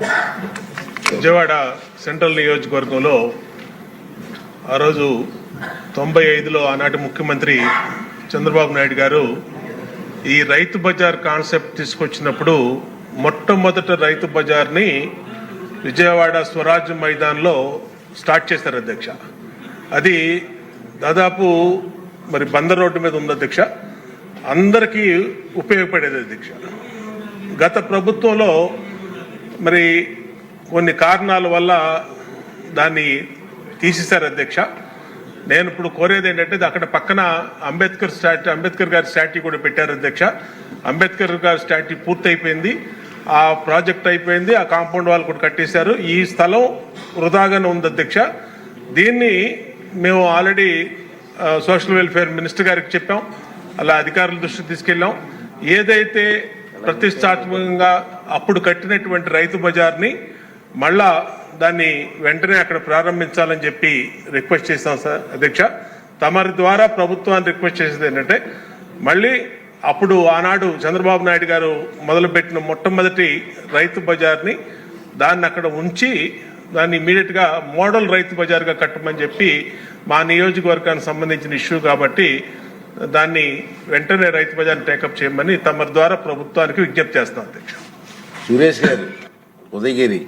Vijayawada central నియోజకవర్గంలో ఆ రోజు తొంభై ఐదులో ఆనాటి ముఖ్యమంత్రి చంద్రబాబు నాయుడు గారు ఈ రైతు బజార్ కాన్సెప్ట్ తీసుకొచ్చినప్పుడు మొట్టమొదట రైతు బజార్ని విజయవాడ స్వరాజ్ మైదాన్లో స్టార్ట్ చేశారు అధ్యక్ష. అది దాదాపు మరి బందర్ రోడ్డు మీద ఉంది అధ్యక్ష. అందరికీ ఉపయోగపడేది అధ్యక్ష. గత ప్రభుత్వంలో మరి కొన్ని కారణాల వల్ల దాన్ని తీసేశారు అధ్యక్ష. నేను ఇప్పుడు కోరేది ఏంటంటే అక్కడ పక్కన అంబేద్కర్ స్టాట్యూ అంబేద్కర్ గారి స్టాట్యూ కూడా పెట్టారు అధ్యక్ష. అంబేద్కర్ గారి స్టాట్యూ పూర్తయిపోయింది. ఆ ప్రాజెక్ట్ అయిపోయింది. ఆ కాంపౌండ్ వాళ్ళు కూడా కట్టేశారు. ఈ స్థలం వృధాగానే ఉంది అధ్యక్ష. దీన్ని మేము ఆల్రెడీ సోషల్ వెల్ఫేర్ మినిస్టర్ గారికి చెప్పాం. అలా అధికారుల దృష్టికి తీసుకెళ్ళాం. ఏదైతే ప్రతిష్టాత్మకంగా అప్పుడు కట్టినటువంటి రైతు బజార్ని మళ్ళా దాన్ని వెంటనే అక్కడ ప్రారంభించాలని చెప్పి రిక్వెస్ట్ చేస్తాం సార్. అధ్యక్ష తమరి ద్వారా ప్రభుత్వాన్ని రిక్వెస్ట్ చేసేది ఏంటంటే మళ్ళీ అప్పుడు ఆనాడు చంద్రబాబు నాయుడు గారు మొదలుపెట్టిన మొట్టమొదటి రైతు బజార్ని దాన్ని అక్కడ ఉంచి దాన్ని ఇమీడియట్గా మోడల్ రైతు బజార్గా కట్టమని చెప్పి మా నియోజకవర్గానికి సంబంధించిన ఇష్యూ కాబట్టి దాన్ని వెంటనే రైతు బజార్ని టేకప్ చేయమని తమ ద్వారా ప్రభుత్వానికి విజ్ఞప్తి చేస్తాం అధ్యక్ష. సురేష్ గారు ఉదయగిరి